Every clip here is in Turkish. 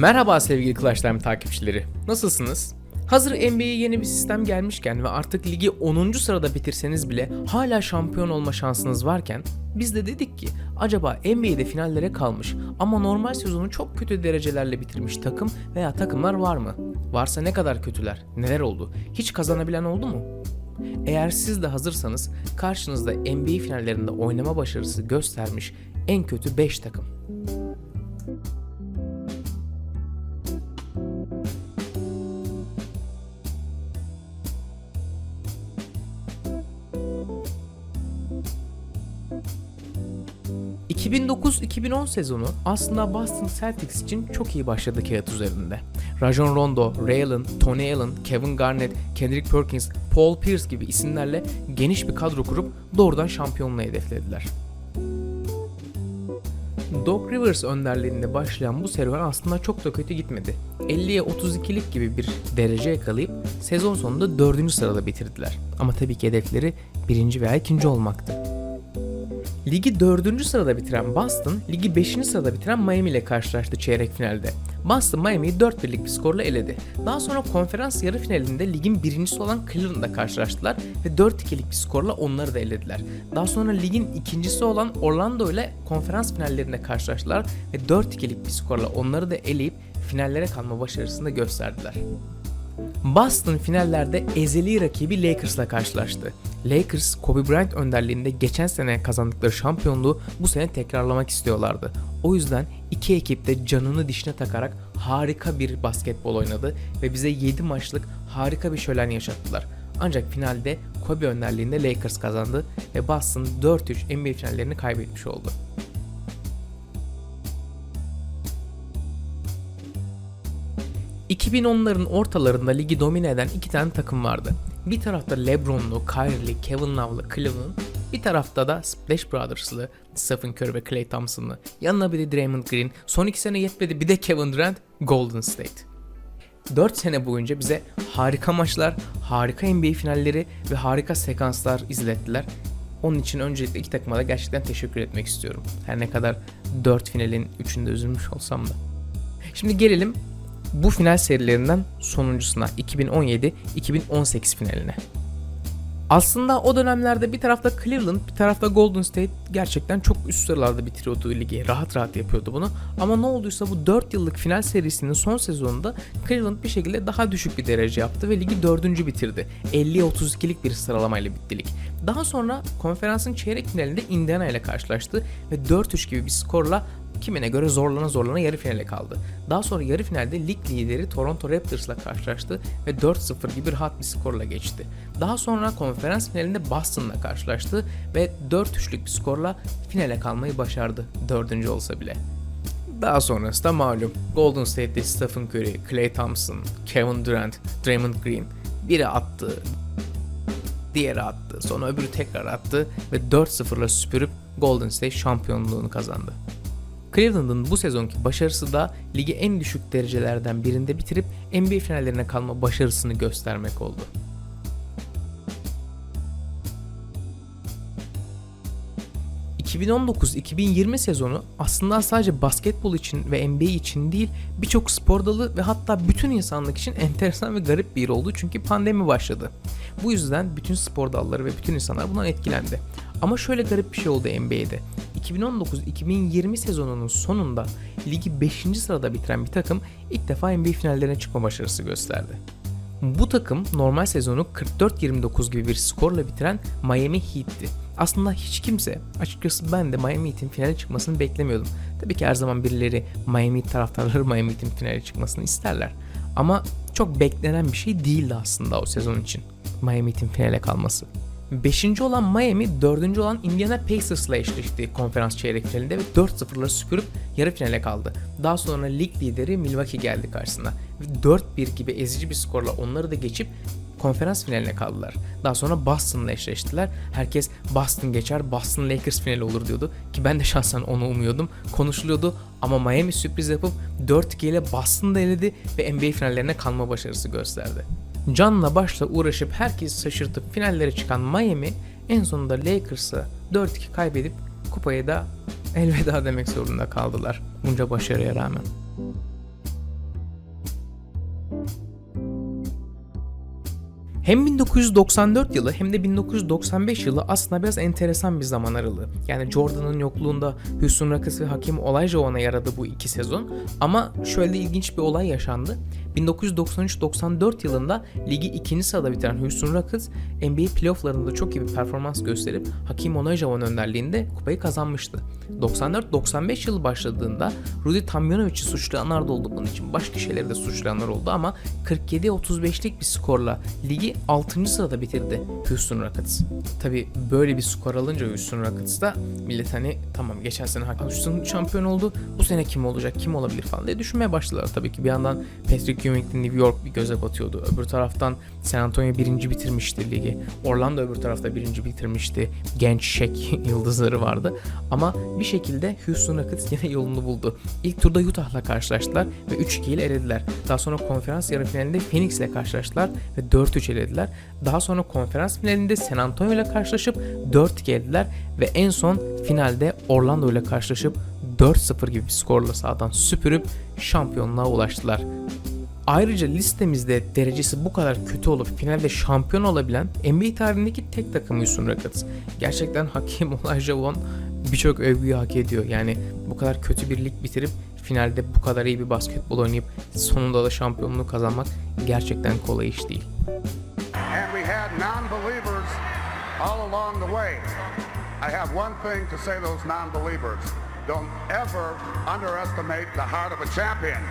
Merhaba sevgili Clash Time takipçileri. Nasılsınız? Hazır NBA'ye yeni bir sistem gelmişken ve artık ligi 10. sırada bitirseniz bile hala şampiyon olma şansınız varken biz de dedik ki acaba NBA'de finallere kalmış ama normal sezonu çok kötü derecelerle bitirmiş takım veya takımlar var mı? Varsa ne kadar kötüler? Neler oldu? Hiç kazanabilen oldu mu? Eğer siz de hazırsanız karşınızda NBA finallerinde oynama başarısı göstermiş en kötü 5 takım. ...2009-2010 sezonu aslında Boston Celtics için çok iyi başladı kağıt üzerinde. Rajon Rondo, Ray Allen, Tony Allen, Kevin Garnett, Kendrick Perkins, Paul Pierce gibi isimlerle geniş bir kadro kurup doğrudan şampiyonluğu hedeflediler. Doc Rivers önderliğinde başlayan bu serüven aslında çok da kötü gitmedi. 50'ye 32'lik gibi bir derece yakalayıp sezon sonunda 4. sırada bitirdiler. Ama tabii ki hedefleri 1. veya 2. olmaktı. Ligi 4. sırada bitiren Boston, ligi 5. sırada bitiren Miami ile karşılaştı çeyrek finalde. Boston Miami'yi 4-1'lik bir skorla eledi. Daha sonra konferans yarı finalinde ligin birincisi olan Cleveland'la karşılaştılar ve 4-2'lik bir skorla onları da elediler. Daha sonra ligin ikincisi olan Orlando ile konferans finallerinde karşılaştılar ve 4-2'lik bir skorla onları da eleyip finallere kalma başarısını gösterdiler. Boston finallerde ezeli rakibi Lakers'la karşılaştı. Lakers, Kobe Bryant önderliğinde geçen sene kazandıkları şampiyonluğu bu sene tekrarlamak istiyorlardı. O yüzden iki ekip de canını dişine takarak harika bir basketbol oynadı ve bize 7 maçlık harika bir şölen yaşattılar. Ancak finalde Kobe önderliğinde Lakers kazandı ve Boston 4-3 NBA finallerini kaybetmiş oldu. 2010'ların ortalarında ligi domine eden iki tane takım vardı. Bir tarafta LeBron'lu, Kyrie'li, Kevin Love'lı Cleveland, bir tarafta da Splash Brothers'lı Stephen Curry ve Klay Thompson'lı. Yanına bir de Draymond Green. Son iki sene yetmedi bir de Kevin Durant Golden State. 4 sene boyunca bize harika maçlar, harika NBA finalleri ve harika sekanslar izlettiler. Onun için öncelikle iki takıma da gerçekten teşekkür etmek istiyorum. Her ne kadar 4 finalin 3'ünde üzülmüş olsam da. Şimdi gelelim bu final serilerinden sonuncusuna 2017-2018 finaline. Aslında o dönemlerde bir tarafta Cleveland, bir tarafta Golden State gerçekten çok üst sıralarda bitiriyordu ligi. Rahat rahat yapıyordu bunu. Ama ne olduysa bu 4 yıllık final serisinin son sezonunda Cleveland bir şekilde daha düşük bir derece yaptı ve ligi 4. bitirdi. 50'ye 32'lik bir sıralamayla bitti lig. Daha sonra konferansın çeyrek finalinde Indiana ile karşılaştı ve 4-3 gibi bir skorla kimine göre zorlana zorlana yarı finale kaldı. Daha sonra yarı finalde lig lideri Toronto Raptors'la karşılaştı ve 4-0 gibi rahat bir skorla geçti. Daha sonra konferans finalinde Boston'la karşılaştı ve 4-3'lük bir skorla finale kalmayı başardı. Dördüncü olsa bile. Daha sonrası da malum. Golden State'de Stephen Curry, Klay Thompson, Kevin Durant, Draymond Green biri attı, diğeri attı, sonra öbürü tekrar attı ve 4-0'la süpürüp Golden State şampiyonluğunu kazandı. Cleveland'ın bu sezonki başarısı da ligi en düşük derecelerden birinde bitirip NBA finallerine kalma başarısını göstermek oldu. ...2019-2020 sezonu aslında sadece basketbol için ve NBA için değil... ...birçok spor dalı ve hatta bütün insanlık için enteresan ve garip bir yıl oldu çünkü pandemi başladı. Bu yüzden bütün spor dalları ve bütün insanlar bundan etkilendi. Ama şöyle garip bir şey oldu NBA'de. 2019-2020 sezonunun sonunda ligi 5. sırada bitiren bir takım ilk defa NBA finallerine çıkma başarısı gösterdi. Bu takım normal sezonu 44-29 gibi bir skorla bitiren Miami Heat'ti. Aslında hiç kimse, açıkçası ben de Miami Heat'in finale çıkmasını beklemiyordum. Tabii ki her zaman birileri Miami Heat taraftarları Miami Heat'in finale çıkmasını isterler. Ama çok beklenen bir şey değildi aslında o sezon için. Miami Heat'in finale kalması. 5. olan Miami, 4. olan Indiana Pacers'la eşleşti konferans çeyrek finalinde ve 4-0'la süpürüp yarı finale kaldı. Daha sonra lig lideri Milwaukee geldi karşısına ve 4-1 gibi ezici bir skorla onları da geçip konferans finaline kaldılar. Daha sonra Boston'la eşleştiler. Herkes Boston geçer, Boston Lakers finali olur diyordu. Ki ben de şahsen onu umuyordum. Konuşuluyordu ama Miami sürpriz yapıp 4-2 ile Boston'da eledi ve NBA finallerine kalma başarısı gösterdi. Canla başla uğraşıp herkesi şaşırtıp finallere çıkan Miami en sonunda Lakers'a 4-2 kaybedip kupayı da elveda demek zorunda kaldılar bunca başarıya rağmen. Hem 1994 yılı hem de 1995 yılı aslında biraz enteresan bir zaman aralığı. Yani Jordan'ın yokluğunda Houston Rockets ve Hakim Olajuwon'a yaradı bu iki sezon. Ama şöyle ilginç bir olay yaşandı. 1993-94 yılında ligi ikinci sırada bitiren Houston Rockets NBA playofflarında çok iyi bir performans gösterip Hakim Olajuwon önderliğinde kupayı kazanmıştı. 94-95 yılı başladığında Rudy Tomjanovic'i suçlayanlar da oldu bunun için. Başka şeyleri de suçlayanlar oldu ama 47-35'lik bir skorla ligi 6. sırada bitirdi Houston Rockets. Tabi böyle bir skor alınca Houston Rockets'ta millet hani tamam geçen sene Houston şampiyon oldu. Bu sene kim olacak, kim olabilir falan diye düşünmeye başladılar. Tabii ki bir yandan Patrick Ewing'li New York bir göze batıyordu. Öbür taraftan San Antonio birinci bitirmişti ligi. Orlando öbür tarafta birinci bitirmişti. Genç Shaq yıldızları vardı. Ama bir şekilde Houston Rockets yine yolunu buldu. İlk turda Utah'la karşılaştılar ve 3-2 ile elediler. Daha sonra konferans yarı finalinde Phoenix ile karşılaştılar ve 4-3 elediler. Daha sonra konferans finalinde San Antonio ile karşılaşıp 4-2 elediler ve en son finalde Orlando ile karşılaşıp 4-0 gibi bir skorla sahadan süpürüp şampiyonluğa ulaştılar. Ayrıca listemizde derecesi bu kadar kötü olup finalde şampiyon olabilen NBA tarihindeki tek takım Houston Rockets. Gerçekten Hakim Olajuwon birçok övgüyü hak ediyor. Yani bu kadar kötü bir lig bitirip finalde bu kadar iyi bir basketbol oynayıp sonunda da şampiyonluğu kazanmak gerçekten kolay iş değil. And we had non-believers all along the way. I have one thing to say to those non-believers. Don't ever underestimate the heart of a champion.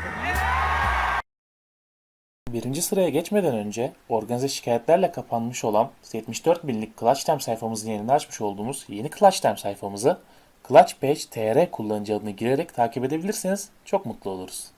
Birinci sıraya geçmeden önce organize şikayetlerle kapanmış olan 74 binlik Clutch Time sayfamızın yerine açmış olduğumuz yeni Clutch Time sayfamızı Clutch Page TR kullanıcı adını girerek takip edebilirseniz çok mutlu oluruz.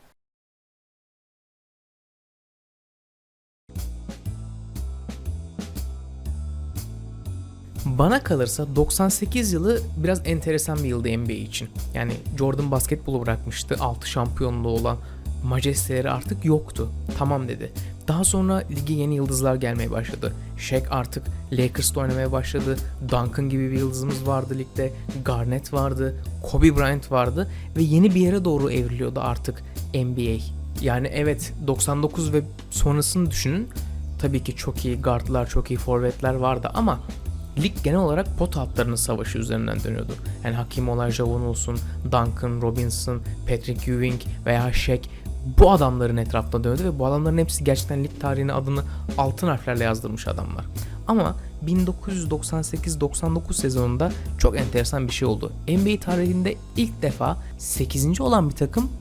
Bana kalırsa 98 yılı biraz enteresan bir yıldı NBA için. Yani Jordan basketbolu bırakmıştı. 6 şampiyonluğu olan majesteleri artık yoktu. Tamam dedi. Daha sonra lige yeni yıldızlar gelmeye başladı. Shaq artık Lakers'ta oynamaya başladı. Duncan gibi bir yıldızımız vardı ligde. Garnett vardı. Kobe Bryant vardı. Ve yeni bir yere doğru evriliyordu artık NBA. Yani evet 99 ve sonrasını düşünün. Tabii ki çok iyi guardlar, çok iyi forvetler vardı ama lig genel olarak pot altlarının savaşı üzerinden dönüyordu. Yani Hakim Olajuwon olsun, Duncan Robinson, Patrick Ewing veya Shaq bu adamların etrafında döndü ve bu adamların hepsi gerçekten lig tarihine adını altın harflerle yazdırmış adamlar. Ama 1998-99 sezonunda çok enteresan bir şey oldu. NBA tarihinde ilk defa 8. olan bir takım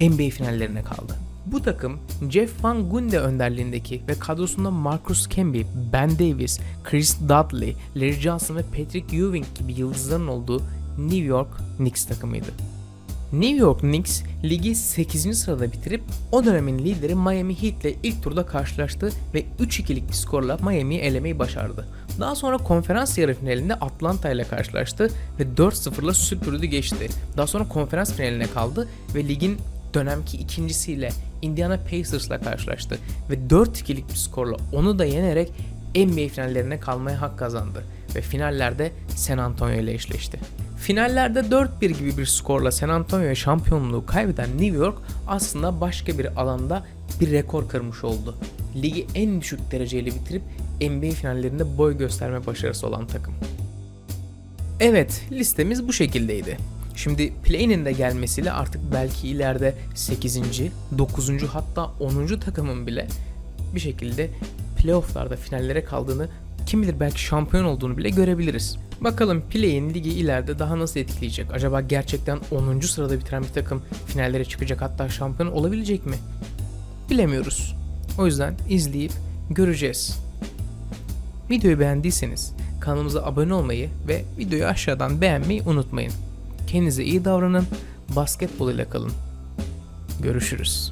NBA finallerine kaldı. Bu takım Jeff Van Gundy önderliğindeki ve kadrosunda Marcus Camby, Ben Davis, Chris Dudley, Larry Johnson ve Patrick Ewing gibi yıldızların olduğu New York Knicks takımıydı. New York Knicks ligi 8. sırada bitirip o dönemin lideri Miami Heat ile ilk turda karşılaştı ve 3-2'lik bir skorla Miami'yi elemeyi başardı. Daha sonra konferans yarı finalinde Atlanta ile karşılaştı ve 4-0'la süpürdü geçti. Daha sonra konferans finaline kaldı ve ligin dönemki ikincisiyle Indiana Pacers'la karşılaştı ve 4-2'lik bir skorla onu da yenerek NBA finallerine kalmaya hak kazandı ve finallerde San Antonio ile eşleşti. Finallerde 4-1 gibi bir skorla San Antonio'ya şampiyonluğu kaybeden New York aslında başka bir alanda bir rekor kırmış oldu. Ligi en düşük dereceyle bitirip NBA finallerinde boy gösterme başarısı olan takım. Evet, listemiz bu şekildeydi. Şimdi play'inin de gelmesiyle artık belki ileride 8. 9. hatta 10. takımın bile bir şekilde playofflarda finallere kaldığını kim bilir belki şampiyon olduğunu bile görebiliriz. Bakalım play'in ligi ileride daha nasıl etkileyecek? Acaba gerçekten 10. sırada bitiren bir takım finallere çıkacak hatta şampiyon olabilecek mi? Bilemiyoruz. O yüzden izleyip göreceğiz. Videoyu beğendiyseniz kanalımıza abone olmayı ve videoyu aşağıdan beğenmeyi unutmayın. Kendinize iyi davranın, basketbol ile kalın. Görüşürüz.